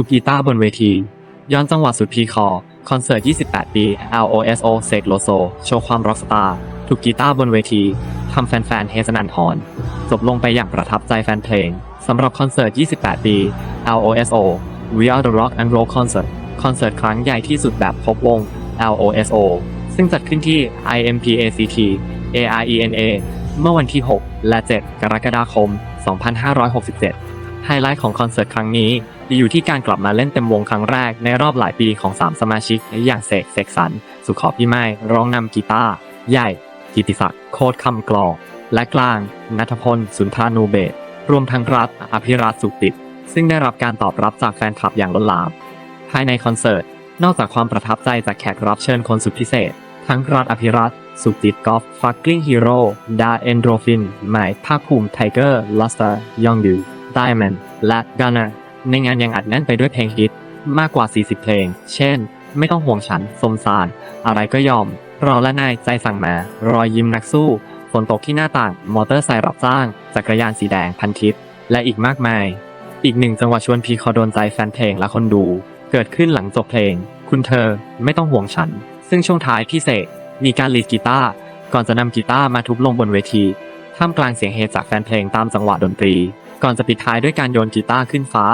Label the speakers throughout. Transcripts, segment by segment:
Speaker 1: ทุกกีตาร์บนเวที ย้อนจังหวะสุดพีคอ คอนเสิร์ต 28 ปี LOSO เซกโลโซ โชว์ความร็อกสตาร์ทุกกีตาร์บนเวทีทำแฟนๆเฮสนันทรจบลงไปอย่างประทับใจแฟนเพลงสำหรับคอนเสิร์ต 28 ปี LOSO We Are the Rock and Roll Concert คอนเสิร์ตครั้งใหญ่ที่สุดแบบพบวง LOSO ซึ่งจัดขึ้นที่ IMPACT ARENA เมื่อวันที่ 6 และ 7 กรกฎาคม 2567 ไฮไลท์ของคอนเสิร์ตครั้งนี้อยู่ที่การกลับมาเล่นเต็มวงครั้งแรกในรอบหลายปีของ 3 สมาชิกอย่างเสกเสกสรรสุขอพี่ไม้ร้องนำกีตาร์ใหญ่กิติศักดิ์โคตรคำกลอและกลางนัทพลสุนทานูเบศรวมทั้งรัฐอภิรัตสุติดซึ่งได้รับการตอบรับจากแฟนคลับอย่างล้นหลาม ภายในคอนเสิร์ต นอกจากความประทับใจจากแขกรับเชิญคนสุดพิเศษ ทั้งรัฐอภิรัตสุติดกอล์ฟฟักกิ้งฮีโร่ดาเอนโดรฟินหมายภาคภูมิไทเกอร์ลัสเตอร์ยองยู แมนและกานาในงานยังอัดแน่นไปด้วยเพลงฮิตมากกว่า 40 เพลง เช่น ไม่ต้องห่วงฉัน สมสาร อะไรก็ยอมเราและนายใจสั่งมา รอยยิ้มนักสู้ ฝนตกที่หน้าต่าง มอเตอร์ไซค์รับจ้าง จักรยานสีแดงพันทิพย์และอีกมากมาย อีกหนึ่งจังหวะชวนพีคอโดนใจแฟนเพลงและคนดู เกิดขึ้นหลังจบเพลง คุณเธอไม่ต้องห่วงฉัน ซึ่งช่วงท้ายพี่เสกมีการลีดกีตาร์ก่อนจะนำกีตาร์มาทุบลงบนเวทีท่ามกลางเสียงเฮจากแฟนเพลงตามจังหวะดนตรี ก่อนจะปิดท้ายด้วยการโยนกีตาร์ขึ้นฟ้า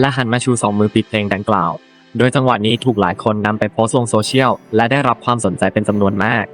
Speaker 1: และหันมาชูสองมือปิดเพลงดังกล่าว โดยจังหวะนี้ถูกหลายคนนำไปโพสต์ลงโซเชียลและได้รับความสนใจเป็นจำนวนมาก